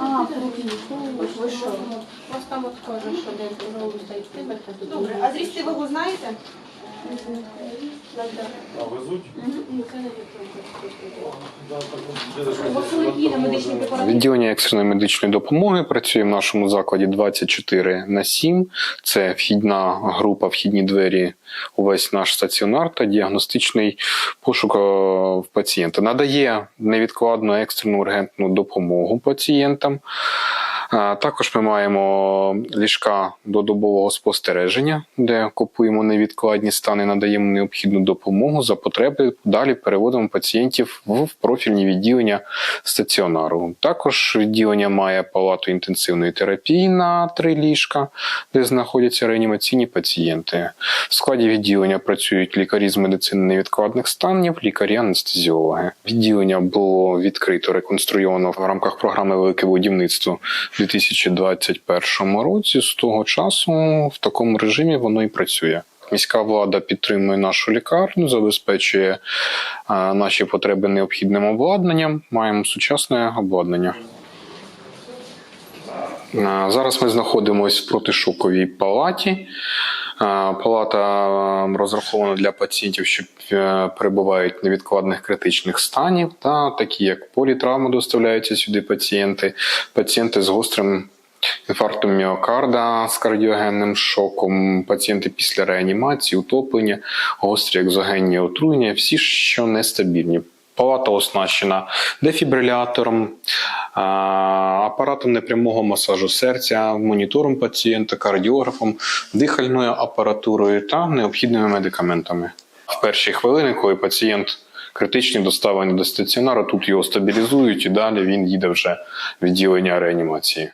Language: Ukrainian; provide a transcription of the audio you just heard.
А, ви? У вас там от каже, що десь стоїть виберте. Добре, а зрісти вагу знаєте? А везуть? Відділення екстреної медичної допомоги працює в нашому закладі 24 на 7. Це вхідна група, вхідні двері, увесь наш стаціонар та діагностичний пошук е, в пацієнта. Надає невідкладну екстрену ургентну допомогу пацієнтам. Також ми маємо ліжка додобового спостереження, де купуємо невідкладні стани, надаємо необхідну допомогу за потреби. Далі переводимо пацієнтів в профільні відділення стаціонару. Також відділення має палату інтенсивної терапії на три ліжка, де знаходяться реанімаційні пацієнти. В складі відділення працюють лікарі з медицини невідкладних станів, лікарі-анестезіологи. Відділення було відкрито реконструйовано в рамках програми Велике будівництво 2021 році. З того часу в такому режимі воно і працює. Міська влада підтримує нашу лікарню, забезпечує наші потреби необхідним обладнанням. Маємо сучасне обладнання. Зараз ми знаходимося в протишоковій палаті. Палата е, розрахована для пацієнтів, що е, перебувають невідкладних критичних станів, та такі як політравми доставляються сюди пацієнти, пацієнти з гострим інфарктом міокарда з кардіогенним шоком, пацієнти після реанімації, утоплення, гострі екзогенні отруєння, всі, що нестабільні. Палата оснащена дефібрилятором, апаратом непрямого масажу серця, монітором пацієнта, кардіографом, дихальною апаратурою та необхідними медикаментами. В перші хвилини, коли пацієнт критичний доставлений до стаціонару, тут його стабілізують і далі він їде вже в відділення реанімації.